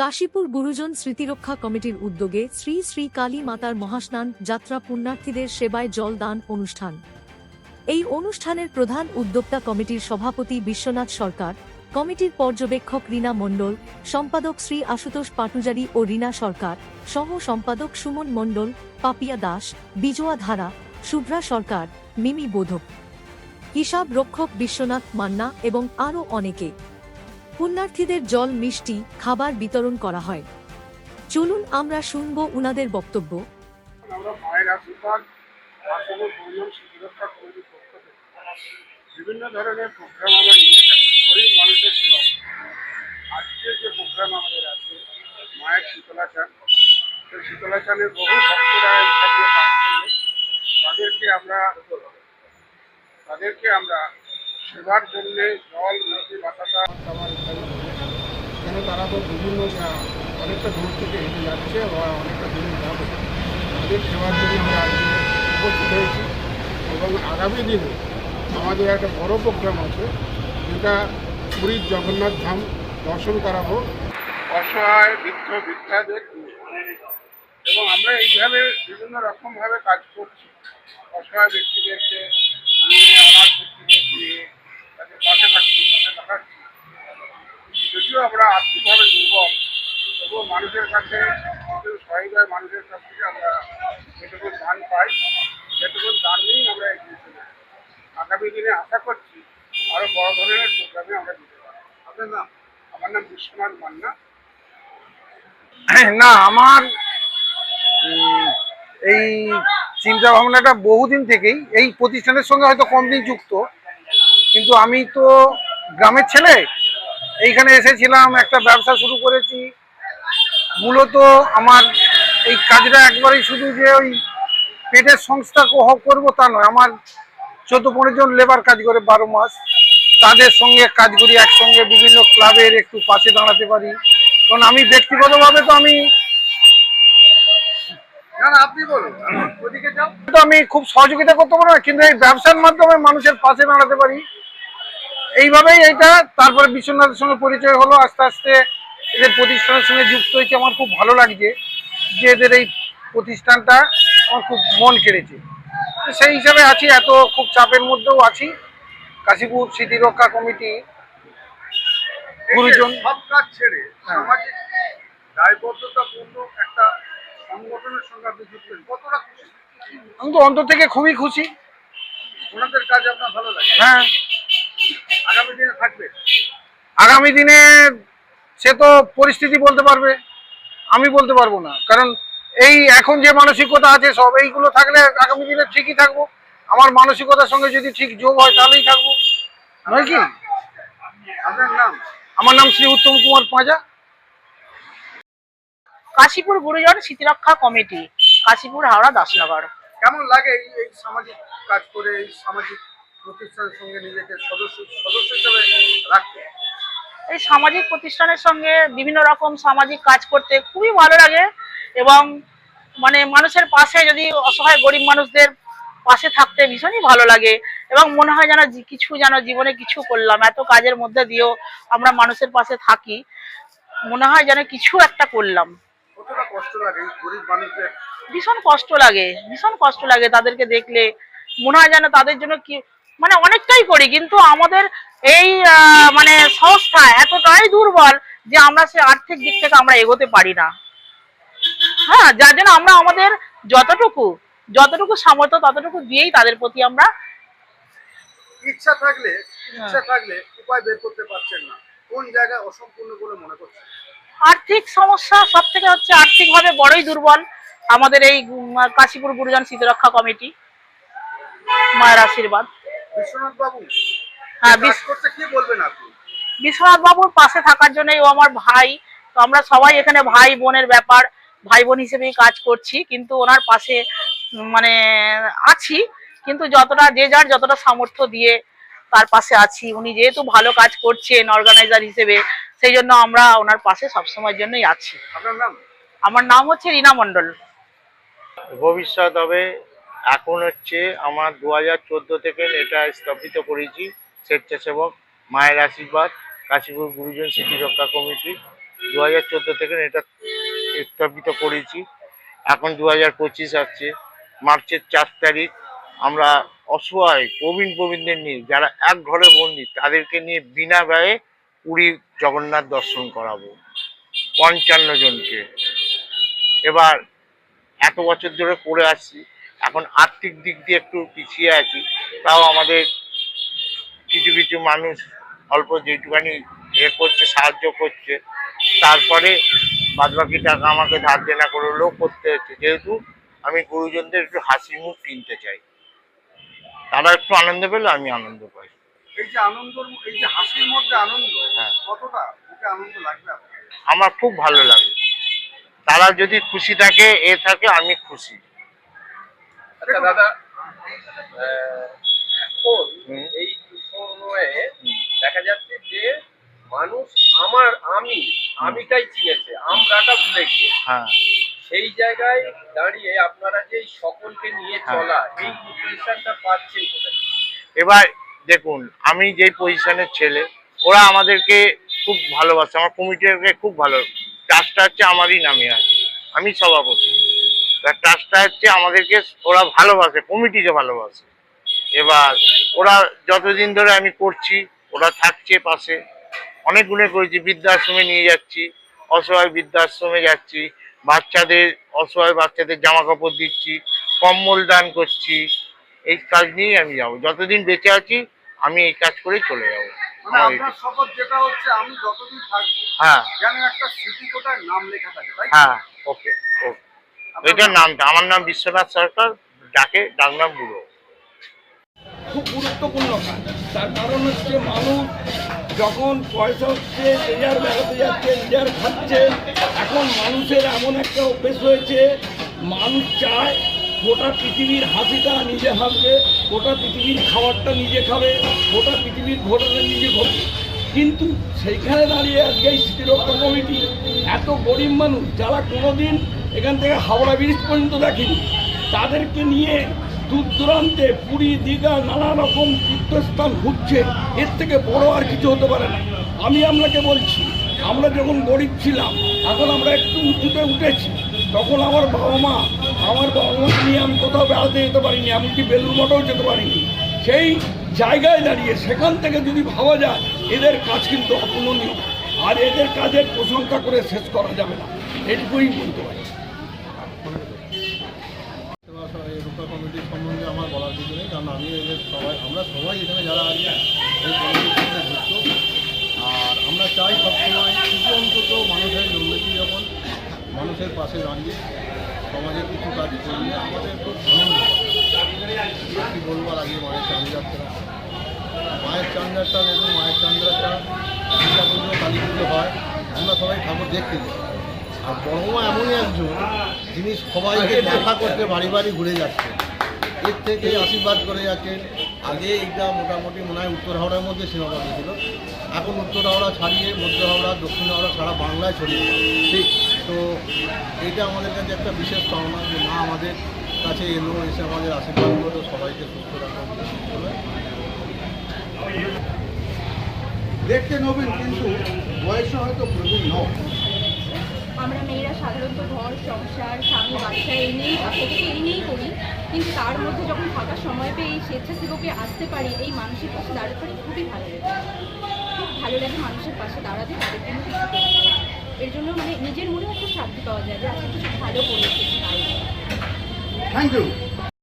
কাশীপুর গুরুজন স্মৃতিরক্ষা কমিটির উদ্যোগে শ্রী শ্রী কালী মাতার মহাস্নান যাত্রা পুণ্যার্থীদের সেবায় জল দান অনুষ্ঠান। এই অনুষ্ঠানের প্রধান উদ্যোক্তা কমিটির সভাপতি বিশ্বনাথ সরকার, কমিটির পর্যবেক্ষক রীনা মণ্ডল, সম্পাদক শ্রী আশুতোষ পাটুজারি ও রীনা সরকার, সহ সম্পাদক সুমন মণ্ডল, পাপিয়া দাস, বিজোয়া ধারা, শুভ্রা সরকার, মিমি বোধক। হিসাব রক্ষক বিশ্বনাথ মান্না এবং আরও অনেকে। পুণ্যার্থীদের জল, মিষ্টি, খাবার বিতরণ করা হয়। চলুন আমরা শুনব উনাদের বক্তব্য। আমরা মায়ের বিভিন্ন ধরনের প্রোগ্রাম আমরা নিয়ে থাকি। গরিব মানুষের সেবা। আজকে যে প্রোগ্রাম আমাদের আছে, মায়ের শীতলাচান সেই শীতলাচানের বহু ভক্তরা তাদেরকে আমরা তাদেরকে আমরা সেবার জন্য জল মিষ্টি বাতাসা। কেন তারা তো বিভিন্ন অনেকটা দূর থেকে হেঁটে যাচ্ছে বা অনেকটা দূরে যাবে তাদের সেবার জন্য আমরা আজকে উপস্থিত হয়েছি এবং আগামী দিনে আমাদের একটা বড় প্রোগ্রাম আছে যেটা পুরীর জগন্নাথ ধাম দর্শন করাবো অসহায় বৃদ্ধ বৃদ্ধাদের। এবং আমরা এইভাবে বিভিন্ন রকমভাবে কাজ করছি অসহায় ব্যক্তিদেরকে নিয়ে অনাথ ব্যক্তিদেরকে নিয়ে তাদের পাশে থাকছি পাশে থাকাচ্ছি যদিও আমরা আর্থিকভাবে দুর্বল, তবুও মানুষের কাছে সহায়তায় মানুষের কাছ থেকে আমরা যেটুকু দান পাই, সেটুকু দান নিয়েই আমরা এগিয়ে চলে। আগামী দিনে আশা করছি আরও বড় ধরনের প্রোগ্রামে আমরা দিতে পারি নাম? আমার নাম বিশ্বনাথ মান্না। না, আমার এই চিন্তা ভাবনাটা বহুদিন থেকেই, এই প্রতিষ্ঠানের সঙ্গে হয়তো কম দিন যুক্ত, কিন্তু আমি তো গ্রামের ছেলে এইখানে এসেছিলাম একটা ব্যবসা শুরু করেছি। মূলত আমার এই কাজটা একবারেই শুধু যে ওই পেটের সংস্থা করব তা নয় আমার চোদ্দ পনেরো জন লেবার কাজ করে বারো মাস। তাদের সঙ্গে কাজ করি একসঙ্গে বিভিন্ন ক্লাবের একটু পাশে দাঁড়াতে পারি। কারণ আমি ব্যক্তিগতভাবে তো আমি না না আপনি বলুন তো আমি খুব সহযোগিতা করতে পারব না কিন্তু এই ব্যবসার মাধ্যমে মানুষের পাশে দাঁড়াতে পারি। এইভাবেই এটা তারপরে বিশ্বনাথের সঙ্গে পরিচয় হলো আস্তে আস্তে এদের প্রতিষ্ঠানের সঙ্গে যুক্ত হয়েছে। আমার খুব ভালো লাগছে যে এদের এই প্রতিষ্ঠানটা আমার খুব মন কেড়েছে। তো সেই হিসাবে আছি এত খুব চাপের মধ্যেও আছি। কাশীপুর স্মৃতি রক্ষা কমিটি গুরুজন। সব কাজ ছেড়ে। সামাজিক দায়বদ্ধতাপূর্ণ একটা সংগঠনের সঙ্গে আপনি যুক্ত কতটা খুশি? আমি তো অন্তর থেকে খুবই খুশি। ওনাদের কাজ আপনার ভালো লাগে? হ্যাঁ। আগামী দিনে থাকবে? আগামী দিনে সে তো পরিস্থিতি বলতে পারবে। আমি বলতে পারব না। কারণ এই এখন যে মানসিকতা আছে সব এইগুলো থাকলে আগামী দিনে ঠিকই থাকব। আমার মানসিকতার সঙ্গে যদি ঠিক যোগ হয় তাহলেই থাকব। নয় কি? আপনার নাম? আমার নাম শ্রী উত্তম কুমার পাঁজা। কাশীপুর গুরুজন স্মৃতিরক্ষা কমিটি কাশীপুর হাওড়া দাসনগর। কেমন লাগে এই এই সামাজিক কাজ করে এই সামাজিক প্রতিষ্ঠানের সঙ্গে নিজেকে সদস্য সদস্য হিসেবে রাখতে। এই সামাজিক প্রতিষ্ঠানের সঙ্গে বিভিন্ন রকম সামাজিক কাজ করতে খুবই ভালো লাগে এবং মানে মানুষের পাশে যদি অসহায় গরিব মানুষদের পাশে থাকতে ভীষণই ভালো লাগে এবং মনে হয় যেন কিছু যেন জীবনে কিছু করলাম এত কাজের মধ্যে দিয়েও আমরা মানুষের পাশে থাকি মনে হয় যেন কিছু একটা করলাম। ভীষণ কষ্ট লাগে ভীষণ কষ্ট লাগে তাদেরকে দেখলে। মনে হয় যেন তাদের জন্য কি মানে অনেকটাই করি কিন্তু আমাদের এই মানে সংস্থা এতটাই দুর্বল যে আমরা সে আর্থিক দিক থেকে আমরা এগোতে পারি না। হ্যাঁ যার জন্য আমরা আমাদের যতটুকু যতটুকু সামর্থ্য ততটুকু দিয়েই তাদের প্রতি আমরা ইচ্ছা থাকলে ইচ্ছা থাকলে উপায় বের করতে পারছেন না। কোন জায়গায় অসম্পূর্ণ বলে মনে করছেন? আর্থিক সমস্যা সব থেকে হচ্ছে আর্থিকভাবে বড়ই দুর্বল আমাদের এই কাশীপুর গুরুজন স্মৃতিরক্ষা কমিটি মায়ের আশীর্বাদ। বিশ্বনাথ বাবু হ্যাঁ করতে কি বলবেন আপনি? বিশ্বনাথ বাবুর পাশে থাকার জন্যই ও আমার ভাই। তো আমরা সবাই এখানে ভাই বোনের ব্যাপার ভাই বোন হিসেবেই কাজ করছি কিন্তু ওনার পাশে মানে আছি। কিন্তু যতটা যে যার যতটা সামর্থ্য দিয়ে তার পাশে আছি। উনি যেহেতু ভালো কাজ করছেন অর্গানাইজার হিসেবে সেই জন্য আমরা ওনার পাশে সবসময়ের জন্যই আছি। আপনার নাম? আমার নাম হচ্ছে রীনা মণ্ডল। ভবিষ্যৎ হবে এখন হচ্ছে আমার দু হাজার চোদ্দ থেকে এটা স্থাপিত করেছি স্বেচ্ছাসেবক, মায়ের আশীর্বাদ, কাশীপুর গুরুজন স্মৃতি রক্ষা কমিটি। দু হাজার চোদ্দ থেকে এটা স্থাপিত করেছি। এখন দু হাজার পঁচিশ আসছে। মার্চের চার তারিখ আমরা অসহায়, প্রবীণ প্রবীণদের নিয়ে, যারা এক ঘরে বন্দি, তাদেরকে নিয়ে বিনা ব্যয়ে পুরী জগন্নাথ দর্শন করাবো। পঞ্চান্ন জনকে। এবার এত বছর ধরে করে আসছি। এখন আর্থিক দিক দিয়ে একটু পিছিয়ে আছি তাও আমাদের কিছু কিছু মানুষ অল্প যেটুখানি এ করছে সাহায্য করছে। তারপরে বাদবাকি টাকা আমাকে ধার দেনা করে হলেও করতে হচ্ছে। যেহেতু আমি গুরুজনদের একটু হাসি মুখ কিনতে চাই। তারা একটু আনন্দ পেলে আমি আনন্দ পাই। এই যে আনন্দ এই যে হাসির মধ্যে আনন্দ হ্যাঁ। কতটা? আনন্দ লাগবে আমার খুব ভালো লাগে। তারা যদি খুশি থাকে এ থাকে আমি খুশি। আচ্ছা দাদা এখন এই সময়ে দেখা যাচ্ছে যে মানুষ আমার আমি আমিটাই চিনেছে আমরাটা ভুলে গিয়ে হ্যাঁ। সেই জায়গায় দাঁড়িয়ে আপনারা যে সকলকে নিয়ে হ্যাঁ। চলা এই ইমপ্রেশনটা পাচ্ছেন কোথায়? এবার দেখুন আমি যেই পজিশনের ছেলে ওরা আমাদেরকে খুব ভালোবাসে আমার কমিটিকে খুব ভালো ট্রাস্টটা হচ্ছে আমারই নামে আছে। আমি সভাপতি। ট্রাস্টটা হচ্ছে আমাদেরকে ওরা ভালোবাসে কমিটিকে ভালোবাসে। এবার ওরা যতদিন ধরে আমি করছি ওরা থাকছে পাশে। অনেক গুণে করেছি বৃদ্ধাশ্রমে নিয়ে যাচ্ছি অসহায় বৃদ্ধাশ্রমে যাচ্ছি বাচ্চাদের অসহায় বাচ্চাদের জামা কাপড় দিচ্ছি কম্বল দান করছি। এই কাজ নিয়েই আমি যাব। যতদিন বেঁচে আছি আমি এই কাজ করেই চলে যাব। মানে হ্যাঁ? হ্যাঁ ওকে ওকে। এটার নামটা আমার নাম বিশ্বনাথ সরকার ডাকে ডাকনাম বুড়ো খুব গুরুত্বপূর্ণ কাজ। তার কারণ হচ্ছে মানুষ যখন পয়সা হচ্ছে যার বেড়াতে যাচ্ছে যার খাচ্ছে এখন মানুষের এমন একটা অভ্যেস হয়েছে মানুষ চায় গোটা পৃথিবীর হাসিটা নিজে হাসবে গোটা পৃথিবীর খাবারটা নিজে খাবে গোটা পৃথিবীর ঘটনা নিজে ঘটবে। কিন্তু সেইখানে দাঁড়িয়ে আজকে এই স্মৃতিরক্ষা কমিটি এত গরিব মানুষ যারা কোনোদিন এখান থেকে হাওড়া ব্রিজ পর্যন্ত দেখেনি। তাদেরকে নিয়ে দূর দূরান্তে পুরী, দীঘা, নানা রকম তীর্থস্থান ঘুরছে। এর থেকে বড় আর কিছু হতে পারে না। আমি আপনাকে বলছি, আমরা যখন গরিব ছিলাম, এখন আমরা একটু উঁচুতে উঠেছি। তখন আমার বাবা মা, আমার বাবা মাকে নিয়ে আমি কোথাও বেড়াতে যেতে পারিনি, এমনকি বেলুর মঠেও যেতে পারিনি। সেই জায়গায় দাঁড়িয়ে, সেখান থেকে যদি ভাবা যায়, এদের কাজ কিন্তু অতুলনীয়। আর এদের কাজের প্রশংসা করে শেষ করা যাবে না। এটুকুই বলতে পারি এই রূপা কমিটির সম্বন্ধে আমার বলার কিছু নেই কারণ আমি এদের সবাই আমরা সবাই এখানে যারা আছি এই কমিটির সঙ্গে যুক্ত। আর আমরা চাই সবসময় কিছু অন্তত মানুষের উন্নতি যখন মানুষের পাশে দাঁড়িয়ে সমাজের কিছু কাজ করলে আমাদের খুব আনন্দ। কি বলব আর আগে মায়ের চান্দারটা মায়ের চান্দারটা দেখুন মায়ের চান্দারটা দুর্গা পুজো কালী পুজো হয় আমরা সবাই ঠাকুর দেখতে যাই। আর বড়মা এমনই একজন যিনি সবাইকে দেখা করতে বাড়ি বাড়ি ঘুরে যাচ্ছে এর থেকে আশীর্বাদ করে যাচ্ছেন আগে এইটা মোটামুটি মনে হয় উত্তর হাওড়ার মধ্যে সীমাবদ্ধ ছিল। এখন উত্তর হাওড়া ছাড়িয়ে মধ্য হাওড়া দক্ষিণ হাওড়া সারা বাংলায় ছড়িয়ে। ঠিক তো এটা আমাদের কাছে একটা বিশেষ পাওনা যে মা আমাদের কাছে এলো এসে আমাদের আশীর্বাদ করল সবাইকে সুস্থ রাখা। দেখতে নবীন কিন্তু বয়সে হয়তো প্রবীণ নও আমরা মেয়েরা সাধারণত ঘর সংসার স্বামী বাচ্চা এই নিয়েই এই নিয়েই করি। কিন্তু তার মধ্যে যখন ফাঁকা সময় পেয়ে এই স্বেচ্ছাসেবকে আসতে পারি, এই মানুষের পাশে দাঁড়াতে পারি, খুবই ভালো লাগে। খুব ভালো লাগে মানুষের পাশে দাঁড়াতে, তাদের জন্য কিছু। এর জন্য মানে নিজের মনে একটা শান্তি পাওয়া যায় যে আজকে কিছু ভালো করেছে থ্যাংক ইউ